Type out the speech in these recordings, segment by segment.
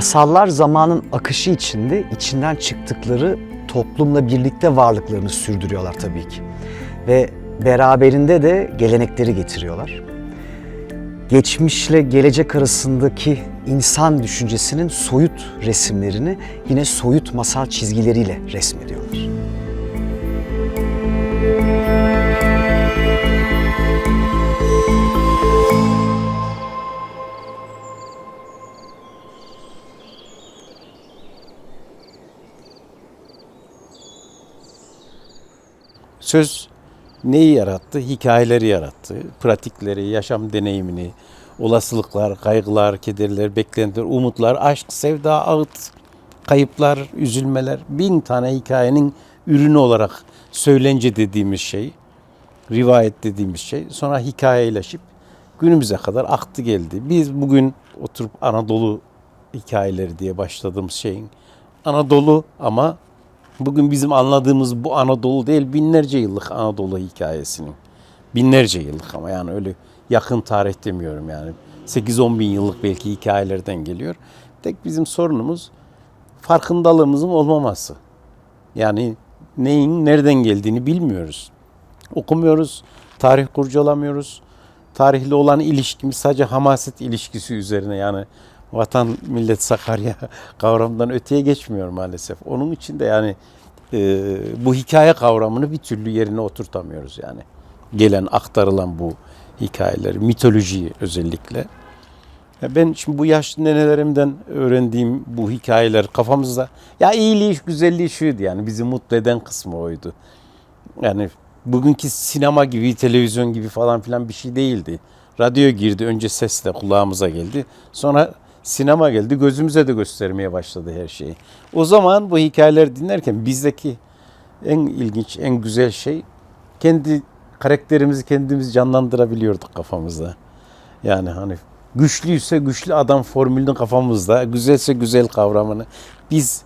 Masallar zamanın akışı içinde içinden çıktıkları toplumla birlikte varlıklarını sürdürüyorlar tabii ki. Ve beraberinde de gelenekleri getiriyorlar. Geçmişle gelecek arasındaki insan düşüncesinin soyut resimlerini yine soyut masal çizgileriyle resmediyorlar. Söz neyi yarattı? Hikayeleri yarattı. Pratikleri, yaşam deneyimini, olasılıklar, kaygılar, kederler, beklentiler, umutlar, aşk, sevda, ağıt, kayıplar, üzülmeler. Bin tane hikayenin ürünü olarak söylence dediğimiz şey, rivayet dediğimiz şey sonra hikayeleşip günümüze kadar aktı geldi. Biz bugün oturup Anadolu hikayeleri diye başladığımız şeyin Anadolu ama bugün bizim anladığımız bu Anadolu değil binlerce yıllık Anadolu hikayesinin. Binlerce yıllık ama yani öyle yakın tarih demiyorum yani. 8-10 bin yıllık belki hikayelerden geliyor. Tek bizim sorunumuz farkındalığımızın olmaması. Yani neyin nereden geldiğini bilmiyoruz. Okumuyoruz, tarih kurcalamıyoruz. Tarihle olan ilişkimiz sadece hamaset ilişkisi üzerine yani vatan millet Sakarya kavramından öteye geçmiyor maalesef. Onun için de yani e, bu hikaye kavramını bir türlü yerine oturtamıyoruz yani. Gelen aktarılan bu hikayeleri, mitolojiyi özellikle. Ben şimdi bu yaşlı nenelerimden öğrendiğim bu hikayeler kafamızda ya iyiliği, güzelliği şuydu yani bizi mutlu eden kısmı oydu. Yani bugünkü sinema gibi, televizyon gibi falan filan bir şey değildi. Radyo girdi, önce sesle kulağımıza geldi. Sonra sinema geldi, gözümüze de göstermeye başladı her şeyi. O zaman bu hikayeleri dinlerken bizdeki en ilginç, en güzel şey kendi karakterimizi kendimiz canlandırabiliyorduk kafamızda. Yani hani güçlüyse güçlü adam formülünü kafamızda, güzelse güzel kavramını biz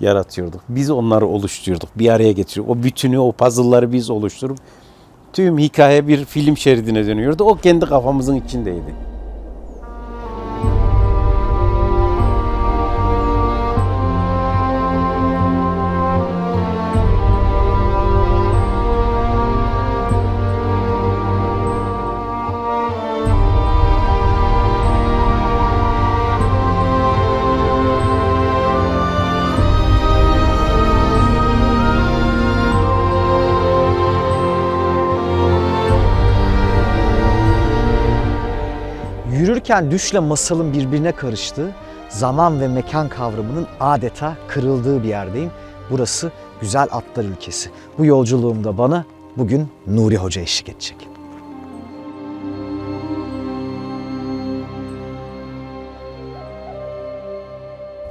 yaratıyorduk. Biz onları oluşturuyorduk. Bir araya getiriyorduk. O bütünü, o puzzle'ları biz oluşturup tüm hikaye bir film şeridine dönüyordu. O kendi kafamızın içindeydi. Yürürken düşle masalın birbirine karıştığı, zaman ve mekan kavramının adeta kırıldığı bir yerdeyim. Burası güzel atlar ülkesi. Bu yolculuğumda bana bugün Nuri Hoca eşlik edecek.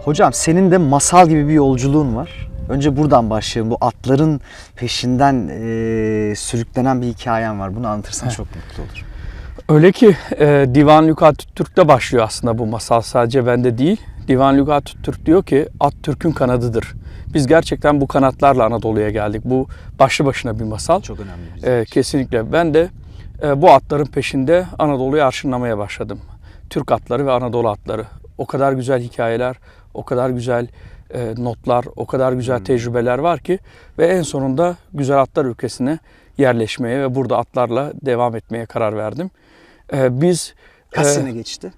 Hocam senin de masal gibi bir yolculuğun var. Önce buradan başlayalım. Bu atların peşinden eee, sürüklenen bir hikayen var. Bunu anlatırsan çok mutlu olurum. Öyle ki e, Divan Lügat Türk'te başlıyor aslında bu masal sadece bende değil. Divan Lügat Türk diyor ki at Türk'ün kanadıdır. Biz gerçekten bu kanatlarla Anadolu'ya geldik. Bu başlı başına bir masal. Çok önemli. E, kesinlikle. Ben de e, bu atların peşinde Anadolu'yu arşınlamaya başladım. Türk atları ve Anadolu atları. O kadar güzel hikayeler, o kadar güzel e, notlar, o kadar güzel tecrübeler var ki ve en sonunda güzel atlar ülkesine yerleşmeye ve burada atlarla devam etmeye karar verdim. E, biz Kaç e, sene geçti?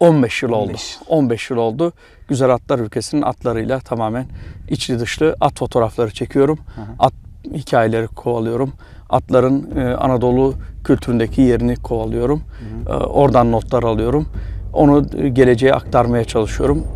15 yıl oldu. 15. 15 yıl oldu. Güzel Atlar ülkesinin atlarıyla tamamen içli dışlı at fotoğrafları çekiyorum. At hikayeleri kovalıyorum. Atların e, Anadolu kültüründeki yerini kovalıyorum. E, oradan notlar alıyorum. Onu e, geleceğe aktarmaya çalışıyorum.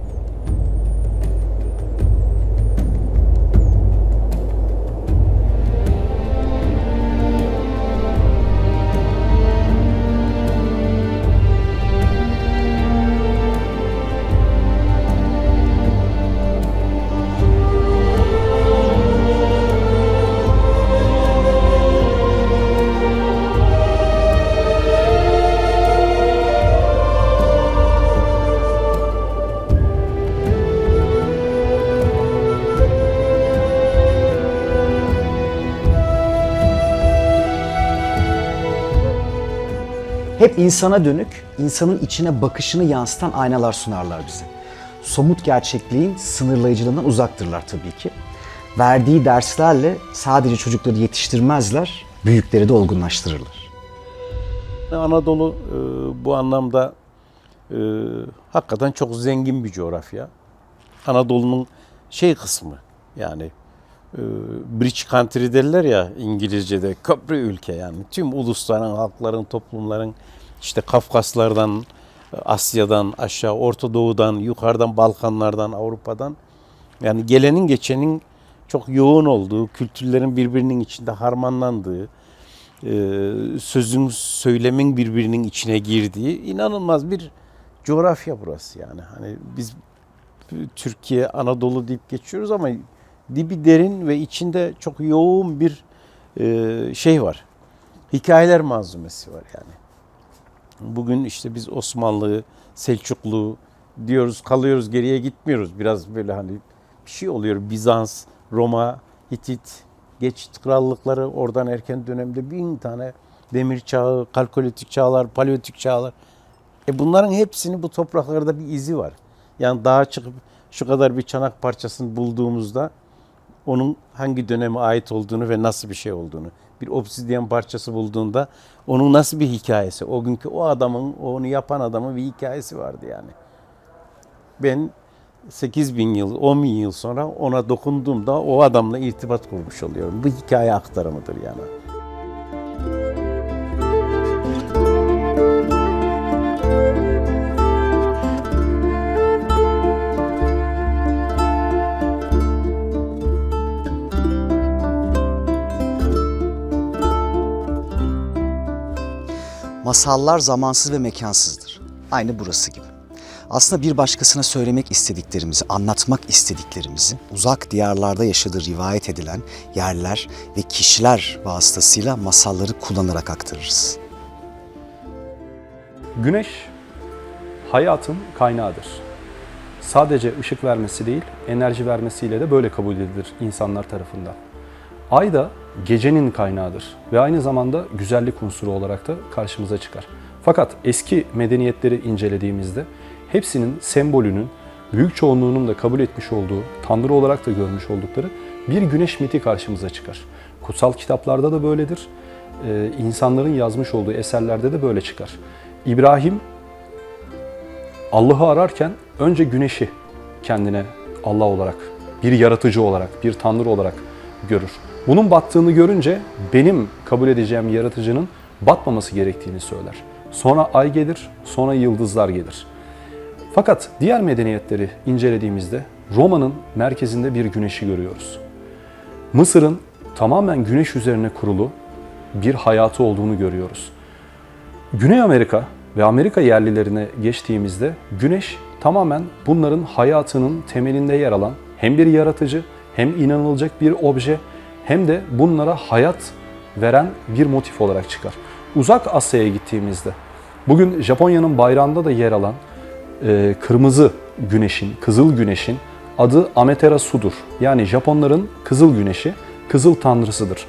Hep insana dönük, insanın içine bakışını yansıtan aynalar sunarlar bize. somut gerçekliğin sınırlayıcılığından uzaktırlar tabii ki. Verdiği derslerle sadece çocukları yetiştirmezler, büyükleri de olgunlaştırırlar. Anadolu e, bu anlamda e, hakikaten çok zengin bir coğrafya. Anadolu'nun şey kısmı yani bridge country derler ya İngilizce'de köprü ülke yani tüm ulusların, halkların, toplumların işte Kafkaslardan, Asya'dan, aşağı Orta Doğu'dan, yukarıdan Balkanlardan, Avrupa'dan yani gelenin geçenin çok yoğun olduğu, kültürlerin birbirinin içinde harmanlandığı, e, sözün, söylemin birbirinin içine girdiği inanılmaz bir coğrafya burası yani. Hani biz Türkiye, Anadolu deyip geçiyoruz ama dibi derin ve içinde çok yoğun bir e, şey var. Hikayeler malzumesi var yani. Bugün işte biz Osmanlı, Selçuklu diyoruz, kalıyoruz, geriye gitmiyoruz. Biraz böyle hani bir şey oluyor. Bizans, Roma, Hitit, geç krallıkları oradan erken dönemde bin tane demir çağı, kalkolitik çağlar, paleolitik çağlar. E bunların hepsinin bu topraklarda bir izi var. Yani dağa çıkıp şu kadar bir çanak parçasını bulduğumuzda onun hangi döneme ait olduğunu ve nasıl bir şey olduğunu. Bir obsidyen parçası bulduğunda onun nasıl bir hikayesi, o günkü o adamın, onu yapan adamın bir hikayesi vardı yani. Ben 8 bin yıl, 10 bin yıl sonra ona dokunduğumda o adamla irtibat kurmuş oluyorum. Bu hikaye aktarımıdır yani. Masallar zamansız ve mekansızdır. Aynı burası gibi. Aslında bir başkasına söylemek istediklerimizi, anlatmak istediklerimizi uzak diyarlarda yaşadığı rivayet edilen yerler ve kişiler vasıtasıyla masalları kullanarak aktarırız. Güneş hayatın kaynağıdır. Sadece ışık vermesi değil, enerji vermesiyle de böyle kabul edilir insanlar tarafından. Ay da gecenin kaynağıdır ve aynı zamanda güzellik unsuru olarak da karşımıza çıkar. Fakat eski medeniyetleri incelediğimizde hepsinin sembolünün büyük çoğunluğunun da kabul etmiş olduğu, tanrı olarak da görmüş oldukları bir güneş miti karşımıza çıkar. Kutsal kitaplarda da böyledir. Ee, insanların yazmış olduğu eserlerde de böyle çıkar. İbrahim Allah'ı ararken önce güneşi kendine Allah olarak, bir yaratıcı olarak, bir tanrı olarak görür. Bunun battığını görünce benim kabul edeceğim yaratıcının batmaması gerektiğini söyler. Sonra ay gelir, sonra yıldızlar gelir. Fakat diğer medeniyetleri incelediğimizde Roma'nın merkezinde bir güneşi görüyoruz. Mısır'ın tamamen güneş üzerine kurulu bir hayatı olduğunu görüyoruz. Güney Amerika ve Amerika yerlilerine geçtiğimizde güneş tamamen bunların hayatının temelinde yer alan hem bir yaratıcı hem inanılacak bir obje hem de bunlara hayat veren bir motif olarak çıkar. Uzak Asya'ya gittiğimizde bugün Japonya'nın bayrağında da yer alan e, kırmızı güneşin, kızıl güneşin adı Amaterasu'dur. Yani Japonların kızıl güneşi, kızıl tanrısıdır.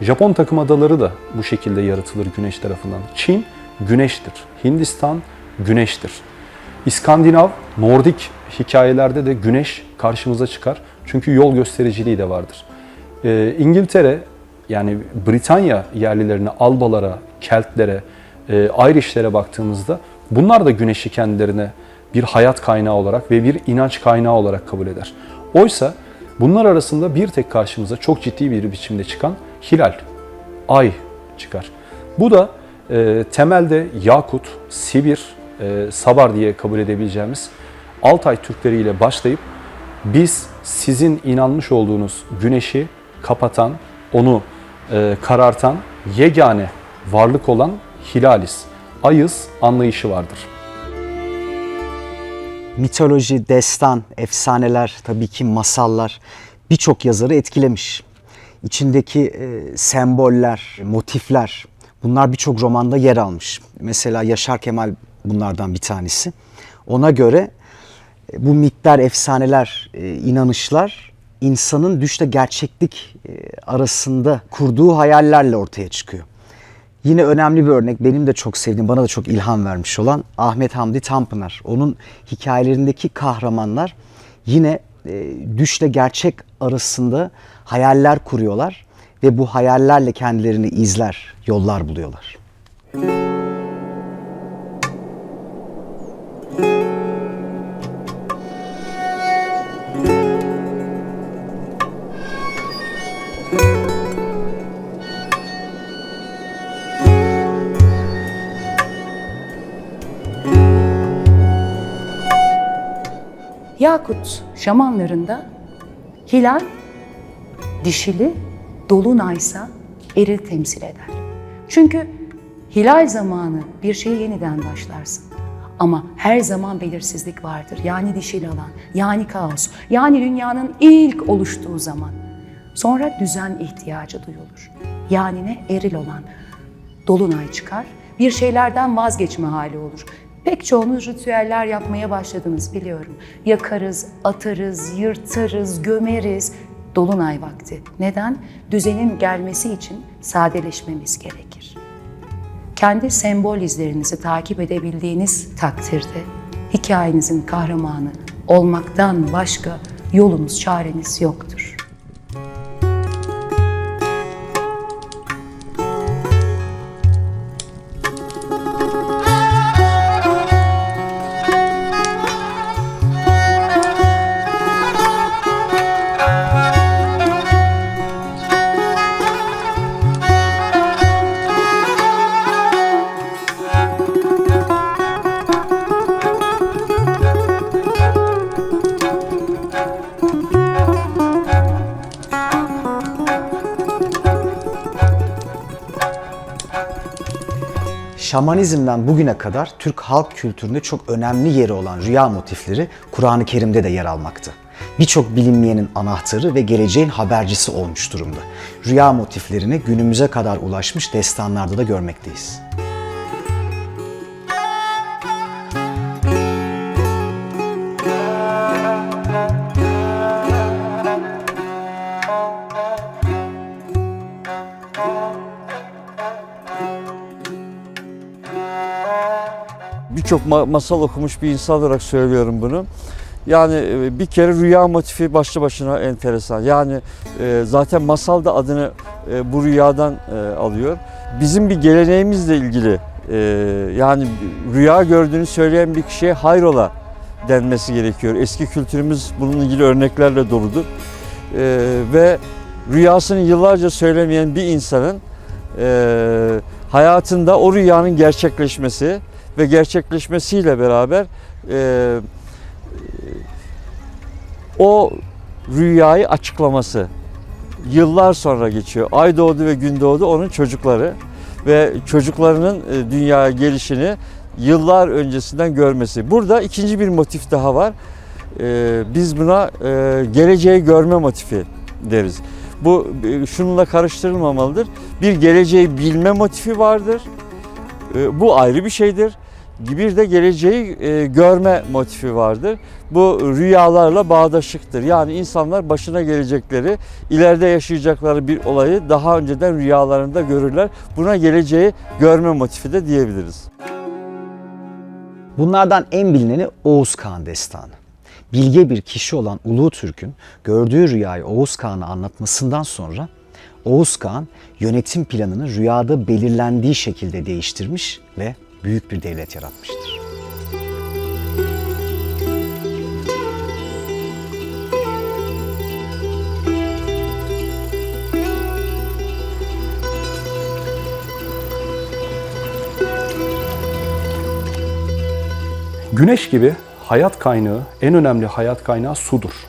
Japon takım adaları da bu şekilde yaratılır güneş tarafından. Çin güneştir. Hindistan güneştir. İskandinav, Nordik hikayelerde de güneş karşımıza çıkar. Çünkü yol göstericiliği de vardır. Ee, İngiltere yani Britanya yerlilerine, Albalara, Keltlere, e, Irish'lere baktığımızda bunlar da güneşi kendilerine bir hayat kaynağı olarak ve bir inanç kaynağı olarak kabul eder. Oysa bunlar arasında bir tek karşımıza çok ciddi bir biçimde çıkan hilal, ay çıkar. Bu da e, temelde Yakut, Sibir, e, Sabar diye kabul edebileceğimiz Altay Türkleri ile başlayıp biz sizin inanmış olduğunuz güneşi kapatan, onu e, karartan yegane varlık olan hilaliz, ayız anlayışı vardır. Mitoloji, destan, efsaneler, tabii ki masallar birçok yazarı etkilemiş. İçindeki e, semboller, motifler bunlar birçok romanda yer almış. Mesela Yaşar Kemal bunlardan bir tanesi. Ona göre bu mitler, efsaneler, e, inanışlar insanın düşle gerçeklik e, arasında kurduğu hayallerle ortaya çıkıyor. Yine önemli bir örnek benim de çok sevdiğim, bana da çok ilham vermiş olan Ahmet Hamdi Tanpınar. Onun hikayelerindeki kahramanlar yine e, düşle gerçek arasında hayaller kuruyorlar ve bu hayallerle kendilerini izler, yollar buluyorlar. Yakut şamanlarında hilal dişili, dolunaysa eril temsil eder. Çünkü hilal zamanı bir şeye yeniden başlarsın. Ama her zaman belirsizlik vardır. Yani dişil alan, yani kaos, yani dünyanın ilk oluştuğu zaman. Sonra düzen ihtiyacı duyulur. Yani ne? Eril olan. Dolunay çıkar, bir şeylerden vazgeçme hali olur. Pek çoğunuz ritüeller yapmaya başladınız biliyorum. Yakarız, atarız, yırtarız, gömeriz. Dolunay vakti. Neden? Düzenin gelmesi için sadeleşmemiz gerekir. Kendi sembol izlerinizi takip edebildiğiniz takdirde hikayenizin kahramanı olmaktan başka yolunuz, çareniz yoktur. Şamanizmden bugüne kadar Türk halk kültüründe çok önemli yeri olan rüya motifleri Kur'an-ı Kerim'de de yer almakta. Birçok bilinmeyenin anahtarı ve geleceğin habercisi olmuş durumda. Rüya motiflerini günümüze kadar ulaşmış destanlarda da görmekteyiz. Ma- masal okumuş bir insan olarak söylüyorum bunu. Yani e, bir kere rüya motifi başlı başına enteresan. Yani e, zaten masal da adını e, bu rüyadan alıyor. Bizim bir geleneğimizle ilgili yani rüya gördüğünü söyleyen bir kişiye hayrola denmesi gerekiyor. Eski kültürümüz bununla ilgili örneklerle doludur. Ve rüyasını yıllarca söylemeyen bir insanın hayatında o rüyanın gerçekleşmesi ve gerçekleşmesiyle beraber e, o rüyayı açıklaması yıllar sonra geçiyor. Ay doğdu ve gün doğdu onun çocukları ve çocuklarının e, dünyaya gelişini yıllar öncesinden görmesi. Burada ikinci bir motif daha var. E, biz buna e, geleceği görme motifi deriz. Bu şununla karıştırılmamalıdır. Bir geleceği bilme motifi vardır. Bu ayrı bir şeydir. Bir de geleceği e, görme motifi vardır. Bu rüyalarla bağdaşıktır. Yani insanlar başına gelecekleri, ileride yaşayacakları bir olayı daha önceden rüyalarında görürler. Buna geleceği görme motifi de diyebiliriz. Bunlardan en bilineni Oğuz Kağan destanı. Bilge bir kişi olan Ulu Türk'ün gördüğü rüyayı Oğuz Kağan'a anlatmasından sonra Oğuz Kağan yönetim planını rüyada belirlendiği şekilde değiştirmiş ve büyük bir devlet yaratmıştır. Güneş gibi hayat kaynağı, en önemli hayat kaynağı sudur.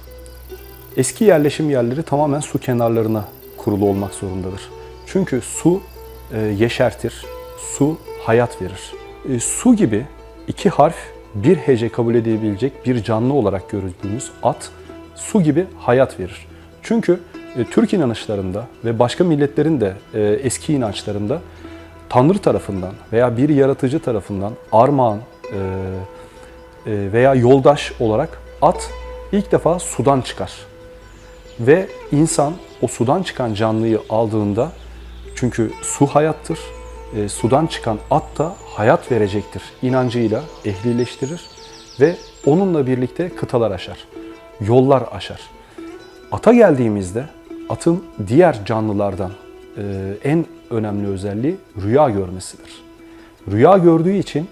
Eski yerleşim yerleri tamamen su kenarlarına kurulu olmak zorundadır. Çünkü su e, yeşertir, su hayat verir. E, su gibi iki harf bir hece kabul edebilecek bir canlı olarak gördüğümüz at su gibi hayat verir. Çünkü e, Türk inanışlarında ve başka milletlerin de e, eski inançlarında Tanrı tarafından veya bir yaratıcı tarafından armağan, e, e, veya yoldaş olarak at ilk defa sudan çıkar. Ve insan o sudan çıkan canlıyı aldığında çünkü su hayattır, e, sudan çıkan at da hayat verecektir inancıyla ehlileştirir ve onunla birlikte kıtalar aşar, yollar aşar. Ata geldiğimizde atın diğer canlılardan e, en önemli özelliği rüya görmesidir. Rüya gördüğü için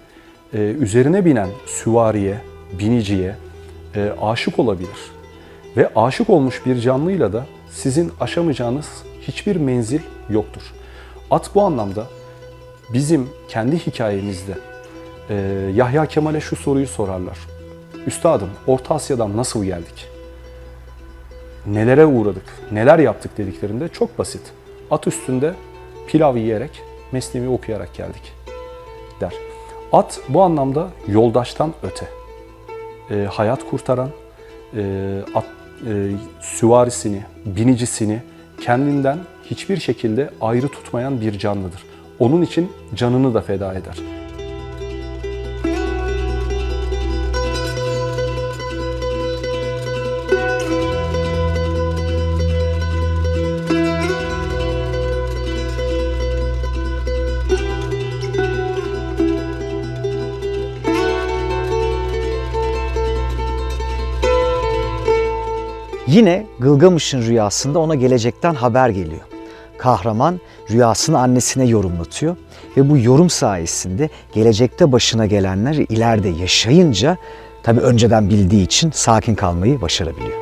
e, üzerine binen süvariye, biniciye e, aşık olabilir. Ve aşık olmuş bir canlıyla da sizin aşamayacağınız hiçbir menzil yoktur. At bu anlamda bizim kendi hikayemizde e, Yahya Kemal'e şu soruyu sorarlar. Üstadım Orta Asya'dan nasıl geldik? Nelere uğradık, neler yaptık dediklerinde çok basit. At üstünde pilav yiyerek, mesnevi okuyarak geldik der. At bu anlamda yoldaştan öte. E, hayat kurtaran, e, at, e, süvarisini, binicisini kendinden hiçbir şekilde ayrı tutmayan bir canlıdır. Onun için canını da feda eder. Yine Gılgamış'ın rüyasında ona gelecekten haber geliyor. Kahraman rüyasını annesine yorumlatıyor ve bu yorum sayesinde gelecekte başına gelenler ileride yaşayınca tabi önceden bildiği için sakin kalmayı başarabiliyor.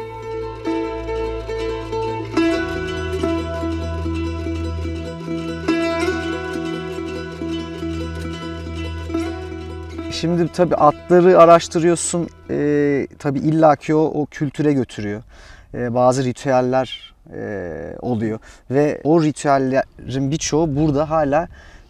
Şimdi tabii atları araştırıyorsun. Ee, tabii illaki o, o kültüre götürüyor. Ee, bazı ritüeller e, oluyor ve o ritüellerin birçoğu burada hala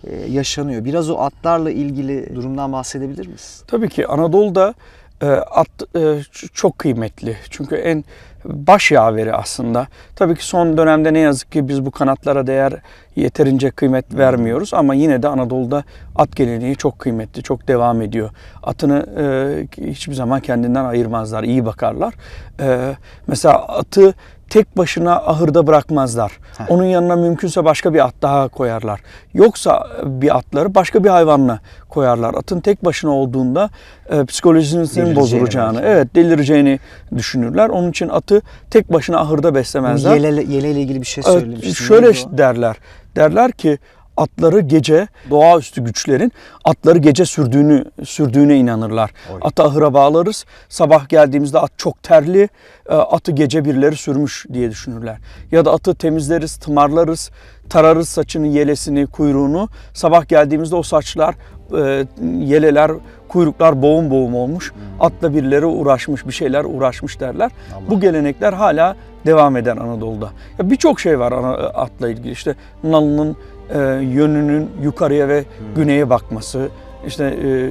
e, yaşanıyor. Biraz o atlarla ilgili durumdan bahsedebilir misin? Tabii ki Anadolu'da e, at e, çok kıymetli. Çünkü en baş yaveri aslında. Tabii ki son dönemde ne yazık ki biz bu kanatlara değer yeterince kıymet vermiyoruz ama yine de Anadolu'da at geleneği çok kıymetli, çok devam ediyor. Atını e, hiçbir zaman kendinden ayırmazlar, iyi bakarlar. E, mesela atı tek başına ahırda bırakmazlar. Onun yanına mümkünse başka bir at daha koyarlar. Yoksa bir atları başka bir hayvanla koyarlar. Atın tek başına olduğunda e, psikolojisinin bozulacağını, belki. evet delireceğini düşünürler. Onun için atı tek başına ahırda beslemezler. Yele, yeleyle ilgili bir şey Evet, söylemiştin. şöyle derler. Derler ki atları gece doğaüstü güçlerin atları gece sürdüğünü sürdüğüne inanırlar. Oy. Atı ahıra bağlarız. Sabah geldiğimizde at çok terli. e, Atı gece birileri sürmüş diye düşünürler. Ya da atı temizleriz, tımarlarız, tararız saçını, yelesini, kuyruğunu. Sabah geldiğimizde o saçlar, e, yeleler, kuyruklar boğum boğum olmuş. Atla birileri uğraşmış, bir şeyler uğraşmış derler. Allah. Bu gelenekler hala devam eden Anadolu'da. Birçok şey var atla ilgili. İşte nalının e, yönünün yukarıya ve güneye bakması, işte e,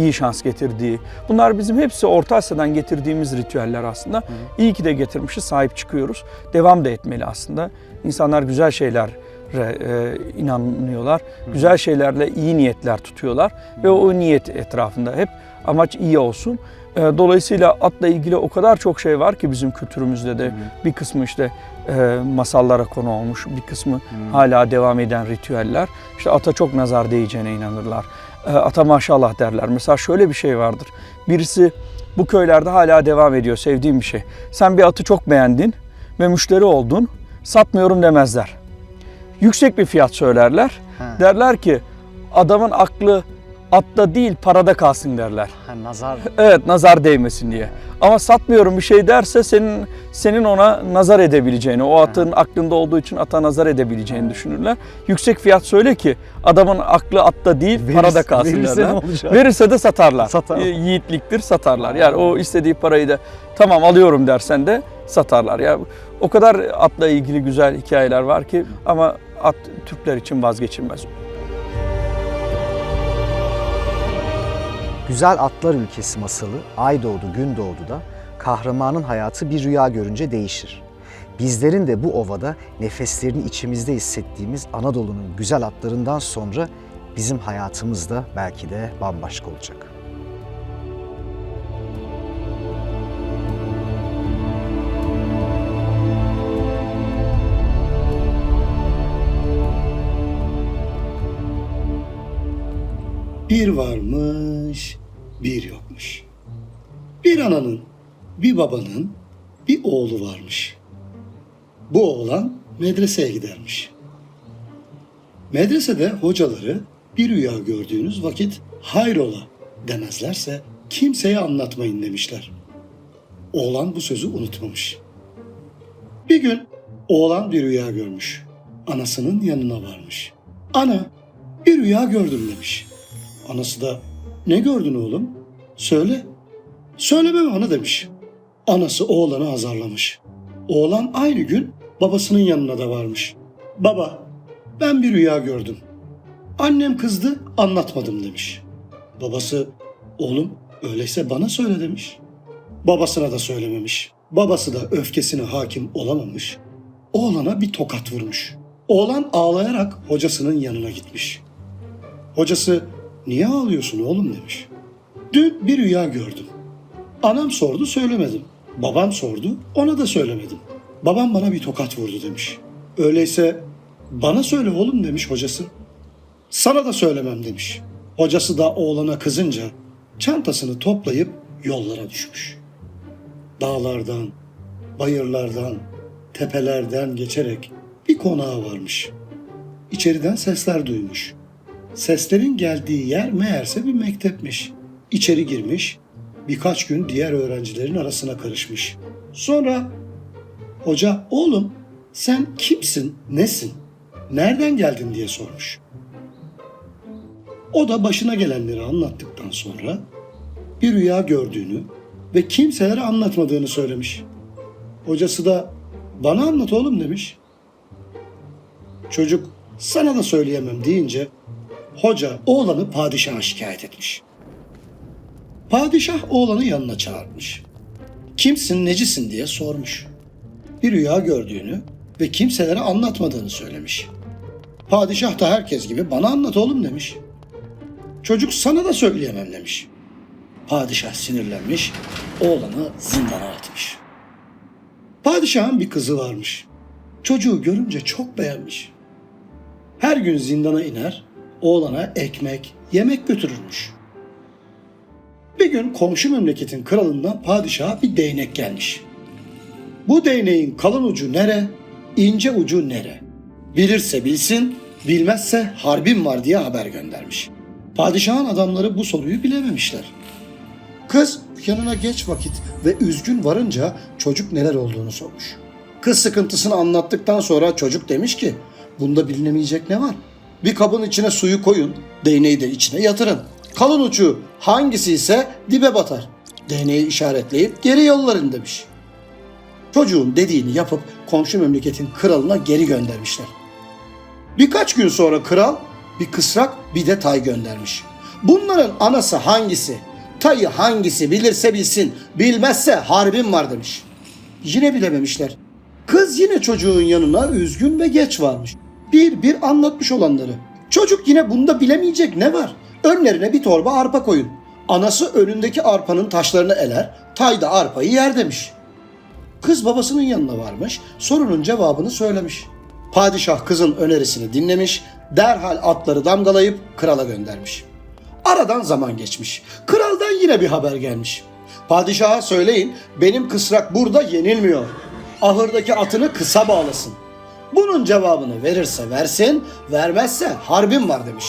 iyi şans getirdiği. Bunlar bizim hepsi Orta Asya'dan getirdiğimiz ritüeller aslında. İyi ki de getirmişiz, sahip çıkıyoruz. Devam da etmeli aslında. İnsanlar güzel şeyler e, inanıyorlar. Güzel şeylerle iyi niyetler tutuyorlar ve o niyet etrafında hep amaç iyi olsun. E, Dolayısıyla atla ilgili o kadar çok şey var ki bizim kültürümüzde de bir kısmı işte e, masallara konu olmuş, bir kısmı hala devam eden ritüeller. İşte ata çok nazar değeceğine inanırlar. E, Ata maşallah derler. Mesela şöyle bir şey vardır. Birisi bu köylerde hala devam ediyor sevdiğim bir şey. Sen bir atı çok beğendin ve müşteri oldun. Satmıyorum demezler. Yüksek bir fiyat söylerler. Ha. Derler ki adamın aklı atta değil parada kalsın derler. Ha, nazar Evet nazar değmesin diye. Ama satmıyorum bir şey derse senin senin ona nazar edebileceğini, o atın aklında olduğu için ata nazar edebileceğini düşünürler. Yüksek fiyat söyle ki adamın aklı atta değil Verirse- parada kalsın verirse derler. ne olacak? Verirse de satarlar. Satarlar. Ee, Yiğitliktir satarlar. Yani o istediği parayı da tamam alıyorum dersen de satarlar. Ya o kadar atla ilgili güzel hikayeler var ki ama at Türkler için vazgeçilmez. Güzel Atlar Ülkesi masalı Ay doğdu gün doğdu da kahramanın hayatı bir rüya görünce değişir. Bizlerin de bu ovada nefeslerini içimizde hissettiğimiz Anadolu'nun güzel atlarından sonra bizim hayatımız da belki de bambaşka olacak. Bir varmış, bir yokmuş. Bir ananın, bir babanın, bir oğlu varmış. Bu oğlan medreseye gidermiş. Medresede hocaları bir rüya gördüğünüz vakit hayrola demezlerse kimseye anlatmayın demişler. Oğlan bu sözü unutmamış. Bir gün oğlan bir rüya görmüş. Anasının yanına varmış. Ana bir rüya gördüm demiş. Anası da ne gördün oğlum? Söyle. Söylemem ana demiş. Anası oğlanı azarlamış. Oğlan aynı gün babasının yanına da varmış. Baba ben bir rüya gördüm. Annem kızdı anlatmadım demiş. Babası oğlum öyleyse bana söyle demiş. Babasına da söylememiş. Babası da öfkesine hakim olamamış. Oğlana bir tokat vurmuş. Oğlan ağlayarak hocasının yanına gitmiş. Hocası niye ağlıyorsun oğlum demiş. Dün bir rüya gördüm. Anam sordu söylemedim. Babam sordu ona da söylemedim. Babam bana bir tokat vurdu demiş. Öyleyse bana söyle oğlum demiş hocası. Sana da söylemem demiş. Hocası da oğlana kızınca çantasını toplayıp yollara düşmüş. Dağlardan, bayırlardan, tepelerden geçerek bir konağa varmış. İçeriden sesler duymuş. Seslerin geldiği yer meğerse bir mektepmiş. İçeri girmiş, birkaç gün diğer öğrencilerin arasına karışmış. Sonra hoca oğlum sen kimsin, nesin, nereden geldin diye sormuş. O da başına gelenleri anlattıktan sonra bir rüya gördüğünü ve kimselere anlatmadığını söylemiş. Hocası da bana anlat oğlum demiş. Çocuk sana da söyleyemem deyince hoca oğlanı padişaha şikayet etmiş. Padişah oğlanı yanına çağırmış. Kimsin necisin diye sormuş. Bir rüya gördüğünü ve kimselere anlatmadığını söylemiş. Padişah da herkes gibi bana anlat oğlum demiş. Çocuk sana da söyleyemem demiş. Padişah sinirlenmiş, oğlanı zindana atmış. Padişahın bir kızı varmış. Çocuğu görünce çok beğenmiş. Her gün zindana iner, oğlana ekmek, yemek götürürmüş. Bir gün komşu memleketin kralından padişaha bir değnek gelmiş. Bu değneğin kalın ucu nere, ince ucu nere? Bilirse bilsin, bilmezse harbim var diye haber göndermiş. Padişahın adamları bu soruyu bilememişler. Kız yanına geç vakit ve üzgün varınca çocuk neler olduğunu sormuş. Kız sıkıntısını anlattıktan sonra çocuk demiş ki bunda bilinemeyecek ne var? Bir kabın içine suyu koyun, değneği de içine yatırın. Kalın ucu hangisi ise dibe batar. Değneği işaretleyip geri yolların demiş. Çocuğun dediğini yapıp komşu memleketin kralına geri göndermişler. Birkaç gün sonra kral bir kısrak bir de tay göndermiş. Bunların anası hangisi, tayı hangisi bilirse bilsin, bilmezse harbim var demiş. Yine bilememişler. Kız yine çocuğun yanına üzgün ve geç varmış. Bir bir anlatmış olanları. Çocuk yine bunda bilemeyecek ne var? Önlerine bir torba arpa koyun. Anası önündeki arpanın taşlarını eler, tay da arpayı yer demiş. Kız babasının yanına varmış, sorunun cevabını söylemiş. Padişah kızın önerisini dinlemiş, derhal atları damgalayıp krala göndermiş. Aradan zaman geçmiş. Kraldan yine bir haber gelmiş. Padişaha söyleyin, benim kısrak burada yenilmiyor. Ahırdaki atını kısa bağlasın. Bunun cevabını verirse versin, vermezse harbim var demiş.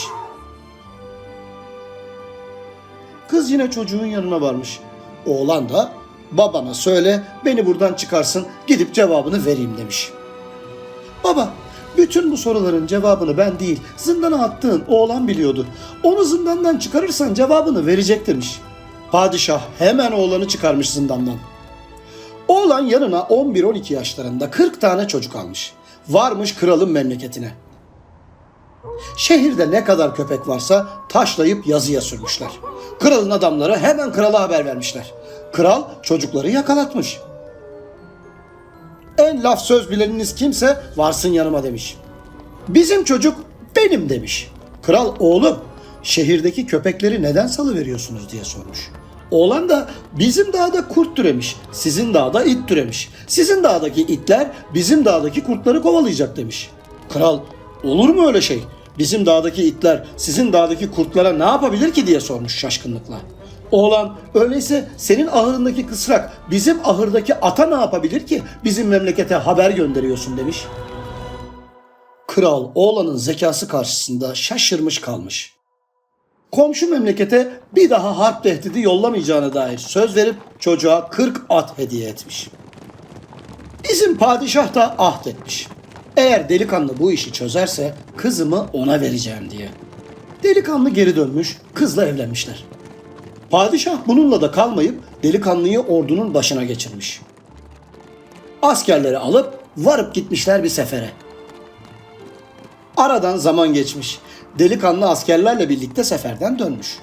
Kız yine çocuğun yanına varmış. Oğlan da babana söyle beni buradan çıkarsın gidip cevabını vereyim demiş. Baba bütün bu soruların cevabını ben değil zindana attığın oğlan biliyordu. Onu zindandan çıkarırsan cevabını verecek demiş. Padişah hemen oğlanı çıkarmış zindandan. Oğlan yanına 11-12 yaşlarında 40 tane çocuk almış. Varmış kralın memleketine. Şehirde ne kadar köpek varsa taşlayıp yazıya sürmüşler. Kralın adamları hemen krala haber vermişler. Kral çocukları yakalatmış. En laf söz bileniniz kimse varsın yanıma demiş. Bizim çocuk benim demiş. Kral oğlum şehirdeki köpekleri neden salıveriyorsunuz diye sormuş. Oğlan da bizim dağda kurt türemiş, sizin dağda it türemiş. Sizin dağdaki itler bizim dağdaki kurtları kovalayacak demiş. Kral olur mu öyle şey? Bizim dağdaki itler sizin dağdaki kurtlara ne yapabilir ki diye sormuş şaşkınlıkla. Oğlan öyleyse senin ahırındaki kısrak bizim ahırdaki ata ne yapabilir ki bizim memlekete haber gönderiyorsun demiş. Kral oğlanın zekası karşısında şaşırmış kalmış. Komşu memlekete bir daha harp tehdidi yollamayacağına dair söz verip çocuğa 40 at hediye etmiş. Bizim padişah da ahdetmiş. Eğer delikanlı bu işi çözerse kızımı ona vereceğim diye. Delikanlı geri dönmüş, kızla evlenmişler. Padişah bununla da kalmayıp delikanlıyı ordunun başına geçirmiş. Askerleri alıp varıp gitmişler bir sefere. Aradan zaman geçmiş. Delikanlı askerlerle birlikte seferden dönmüş.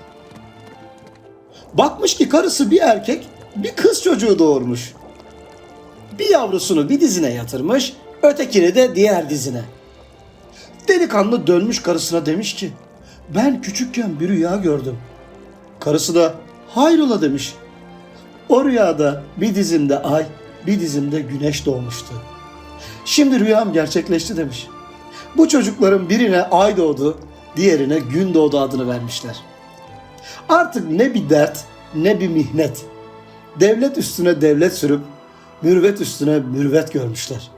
Bakmış ki karısı bir erkek, bir kız çocuğu doğurmuş. Bir yavrusunu bir dizine yatırmış, ötekini de diğer dizine. Delikanlı dönmüş karısına demiş ki, ben küçükken bir rüya gördüm. Karısı da hayrola demiş. O rüyada bir dizimde ay, bir dizimde güneş doğmuştu. Şimdi rüyam gerçekleşti demiş. Bu çocukların birine ay doğdu, diğerine gün doğdu adını vermişler. Artık ne bir dert ne bir mihnet. Devlet üstüne devlet sürüp mürvet üstüne mürvet görmüşler.